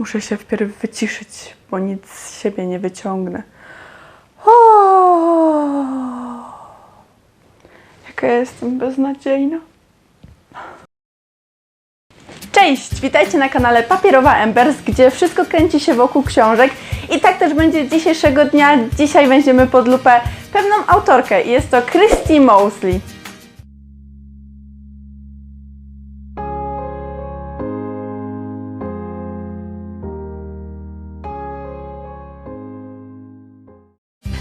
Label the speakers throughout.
Speaker 1: Muszę się wpierw wyciszyć, bo nic z siebie nie wyciągnę. O! Jaka ja jestem beznadziejna. Cześć, witajcie na kanale Papierowa Embers, gdzie wszystko kręci się wokół książek i tak też będzie dzisiejszego dnia. Dzisiaj weźmiemy pod lupę pewną autorkę i jest to Christy Mosley.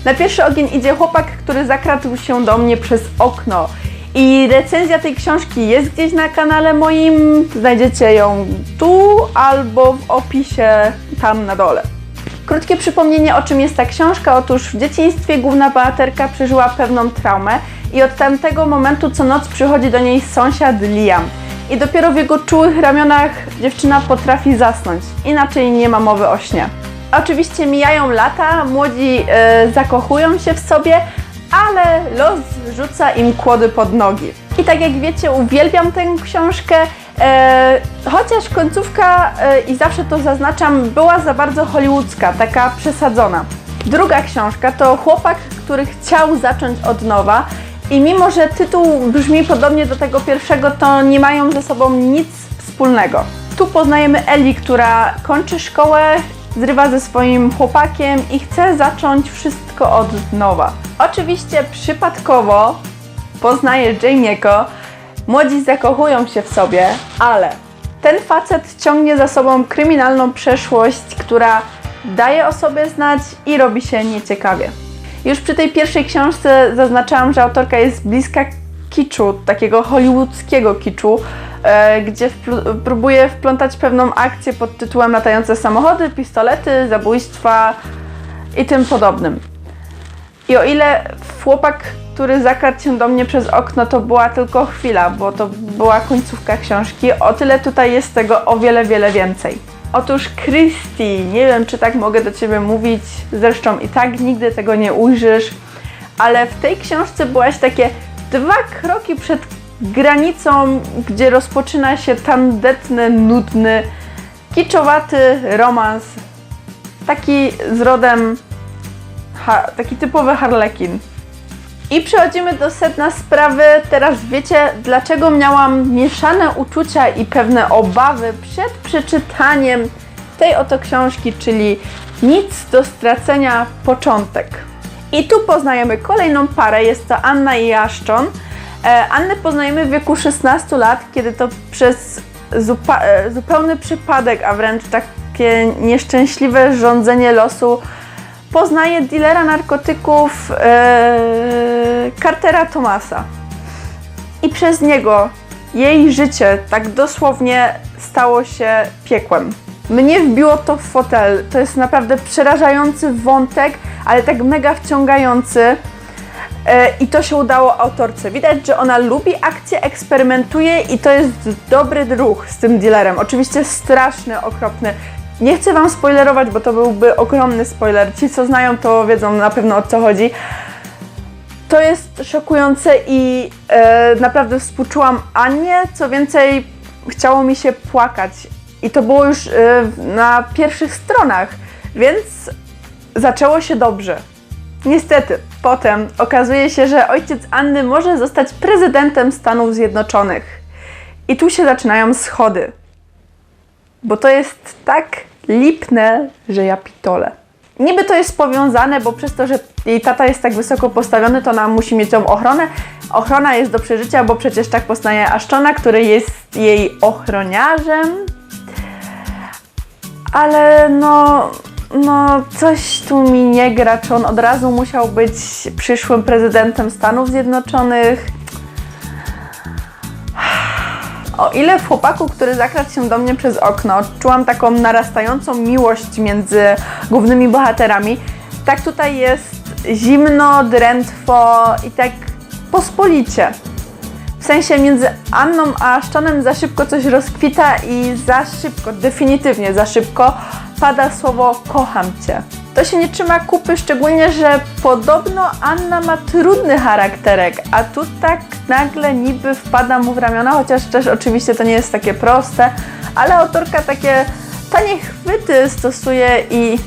Speaker 1: Na pierwszy ogień idzie chłopak, który zakradł się do mnie przez okno. I recenzja tej książki jest gdzieś na kanale moim. Znajdziecie ją tu albo w opisie tam na dole. Krótkie przypomnienie, o czym jest ta książka. Otóż w dzieciństwie główna bohaterka przeżyła pewną traumę i od tamtego momentu co noc przychodzi do niej sąsiad Liam. I dopiero w jego czułych ramionach dziewczyna potrafi zasnąć. Inaczej nie ma mowy o śnie. Oczywiście mijają lata, młodzi e, zakochują się w sobie, ale los rzuca im kłody pod nogi. I tak jak wiecie, uwielbiam tę książkę, e, chociaż końcówka, e, i zawsze to zaznaczam, była za bardzo hollywoodzka, taka przesadzona. Druga książka to chłopak, który chciał zacząć od nowa i mimo, że tytuł brzmi podobnie do tego pierwszego, to nie mają ze sobą nic wspólnego. Tu poznajemy Eli, która kończy szkołę, zrywa ze swoim chłopakiem i chce zacząć wszystko od nowa. Oczywiście przypadkowo poznaje Jamie'ego, młodzi zakochują się w sobie, ale ten facet ciągnie za sobą kryminalną przeszłość, która daje o sobie znać i robi się nieciekawie. Już przy tej pierwszej książce zaznaczałam, że autorka jest bliska kiczu, takiego hollywoodzkiego kiczu, gdzie wpl- próbuje wplątać pewną akcję pod tytułem latające samochody, pistolety, zabójstwa i tym podobnym. I o ile chłopak, który zakradł się do mnie przez okno, to była tylko chwila, bo to była końcówka książki, o tyle tutaj jest tego o wiele, wiele więcej. Otóż Christy, nie wiem czy tak mogę do Ciebie mówić, zresztą i tak nigdy tego nie ujrzysz, ale w tej książce byłaś takie dwa kroki przed granicą, gdzie rozpoczyna się tandetny, nudny, kiczowaty romans, taki z rodem ha, taki typowy harlekin. I przechodzimy do sedna sprawy. Teraz wiecie, dlaczego miałam mieszane uczucia i pewne obawy przed przeczytaniem tej oto książki, czyli Nic do stracenia początek. I tu poznajemy kolejną parę, jest to Anna i Ashton. E, Annę poznajemy w wieku 16 lat, kiedy to przez e, zupełny przypadek, a wręcz takie nieszczęśliwe rządzenie losu poznaje dealera narkotyków e, Cartera Thomasa. I przez niego jej życie tak dosłownie stało się piekłem. Mnie wbiło to w fotel. To jest naprawdę przerażający wątek, ale tak mega wciągający. E, I to się udało autorce. Widać, że ona lubi akcję, eksperymentuje i to jest dobry ruch z tym dealerem. Oczywiście straszny, okropny. Nie chcę Wam spoilerować, bo to byłby ogromny spoiler. Ci, co znają, to wiedzą na pewno o co chodzi. To jest szokujące i e, naprawdę współczułam Anię. Co więcej, chciało mi się płakać. I to było już e, na pierwszych stronach, więc zaczęło się dobrze. Niestety, potem okazuje się, że ojciec Anny może zostać prezydentem Stanów Zjednoczonych. I tu się zaczynają schody. Bo to jest tak lipne, że ja pitole. Niby to jest powiązane, bo przez to, że jej tata jest tak wysoko postawiony, to ona musi mieć tą ochronę. Ochrona jest do przeżycia, bo przecież tak poznaje Ashtona, który jest jej ochroniarzem. Ale no, no coś tu mi nie gra, czy on od razu musiał być przyszłym prezydentem Stanów Zjednoczonych. O ile w chłopaku, który zakradł się do mnie przez okno, czułam taką narastającą miłość między głównymi bohaterami, tak tutaj jest zimno, drętwo i tak pospolicie. W sensie między Anną a Ashtonem za szybko coś rozkwita i za szybko, definitywnie za szybko pada słowo kocham cię. To się nie trzyma kupy, szczególnie, że podobno Anna ma trudny charakterek, a tu tak nagle niby wpada mu w ramiona, chociaż też oczywiście to nie jest takie proste, ale autorka takie tanie chwyty stosuje i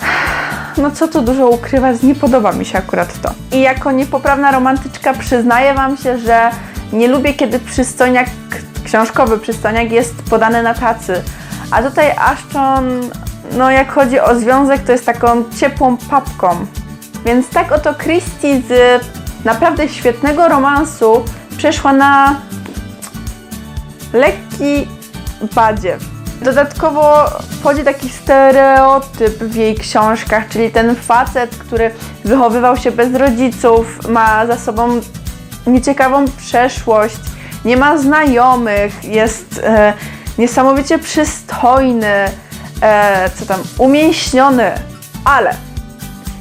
Speaker 1: no co tu dużo ukrywać, nie podoba mi się akurat to. I jako niepoprawna romantyczka przyznaję Wam się, że nie lubię, kiedy przystojniak, książkowy przystojniak jest podany na tacy. A tutaj Ashton, no jak chodzi o związek, to jest taką ciepłą papką. Więc tak oto Christie z naprawdę świetnego romansu przeszła na lekki badziew. Dodatkowo wchodzi taki stereotyp w jej książkach, czyli ten facet, który wychowywał się bez rodziców, ma za sobą nieciekawą przeszłość, nie ma znajomych, jest e, niesamowicie przystojny, e, co tam, umięśniony, ale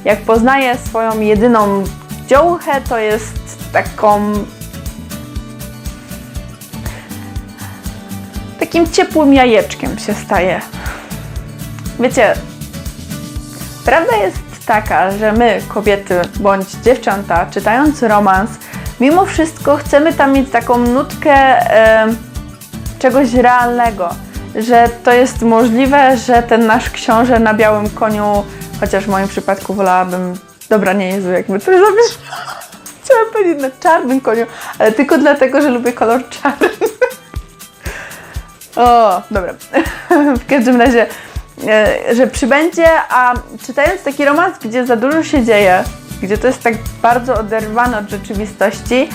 Speaker 1: jak poznaje swoją jedyną dziołchę, to jest taką takim ciepłym jajeczkiem się staje. Wiecie, prawda jest taka, że my, kobiety bądź dziewczęta, czytając romans, mimo wszystko chcemy tam mieć taką nutkę e, czegoś realnego, że to jest możliwe, że ten nasz książę na białym koniu, chociaż w moim przypadku wolałabym, dobra, nie Jezu, jakby to zabierz. Chciałam powiedzieć na czarnym koniu, ale tylko dlatego, że lubię kolor czarny. O, dobra. w każdym razie, e, że przybędzie, a czytając taki romans, gdzie za dużo się dzieje, gdzie to jest tak bardzo oderwane od rzeczywistości,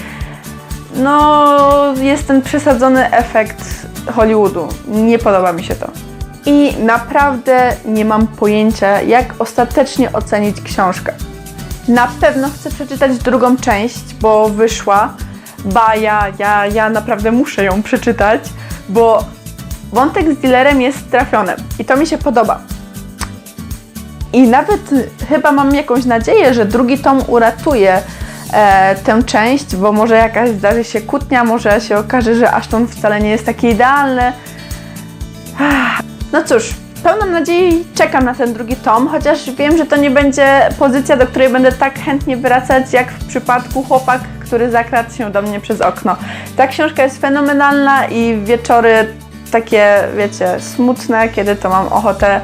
Speaker 1: no jest ten przesadzony efekt Hollywoodu. Nie podoba mi się to. I naprawdę nie mam pojęcia, jak ostatecznie ocenić książkę. Na pewno chcę przeczytać drugą część, bo wyszła. Ba, ja, ja, ja naprawdę muszę ją przeczytać, bo wątek z dealerem jest trafiony i to mi się podoba. I nawet chyba mam jakąś nadzieję, że drugi tom uratuje e, tę część, bo może jakaś zdarzy się kłótnia, może się okaże, że Ashton wcale nie jest taki idealny. No cóż, pełną nadziei czekam na ten drugi tom, chociaż wiem, że to nie będzie pozycja, do której będę tak chętnie wracać, jak w przypadku chłopak, który zakradł się do mnie przez okno. Ta książka jest fenomenalna i wieczory takie, wiecie, smutne, kiedy to mam ochotę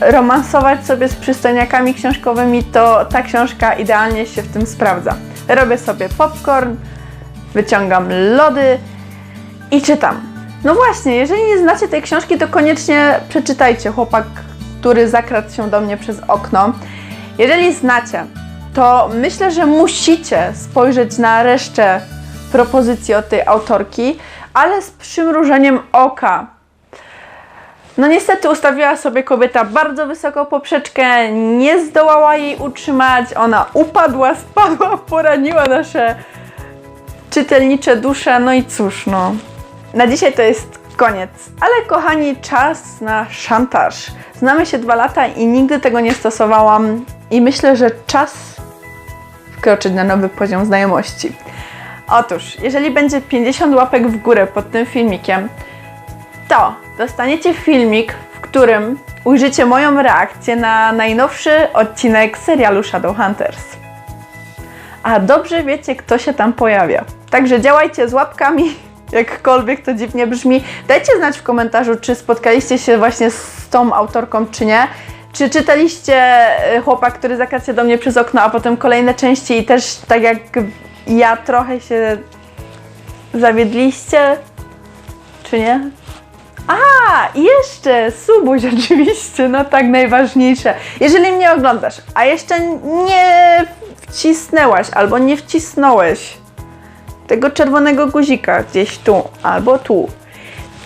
Speaker 1: romansować sobie z przystojniakami książkowymi, to ta książka idealnie się w tym sprawdza. Robię sobie popcorn, wyciągam lody i czytam. No właśnie, jeżeli nie znacie tej książki, to koniecznie przeczytajcie Chłopak, który zakradł się do mnie przez okno. Jeżeli znacie, to myślę, że musicie spojrzeć na resztę propozycji od tej autorki, ale z przymrużeniem oka. No niestety ustawiła sobie kobieta bardzo wysoką poprzeczkę, nie zdołała jej utrzymać, ona upadła, spadła, poraniła nasze czytelnicze dusze, no i cóż, no. Na dzisiaj to jest koniec. Ale kochani, czas na szantaż. Znamy się dwa lata i nigdy tego nie stosowałam i myślę, że czas wkroczyć na nowy poziom znajomości. Otóż, jeżeli będzie 50 łapek w górę pod tym filmikiem, to dostaniecie filmik, w którym ujrzycie moją reakcję na najnowszy odcinek serialu Shadowhunters. A dobrze wiecie, kto się tam pojawia. Także działajcie z łapkami, jakkolwiek to dziwnie brzmi. Dajcie znać w komentarzu, czy spotkaliście się właśnie z tą autorką, czy nie. Czy czytaliście e, Chłopak, który zakradł się do mnie przez okno, a potem kolejne części i też tak jak ja trochę się zawiedliście, czy nie? A, jeszcze subuś oczywiście, no tak najważniejsze. Jeżeli mnie oglądasz, a jeszcze nie wcisnęłaś albo nie wcisnąłeś tego czerwonego guzika gdzieś tu albo tu,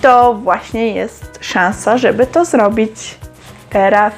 Speaker 1: to właśnie jest szansa, żeby to zrobić teraz.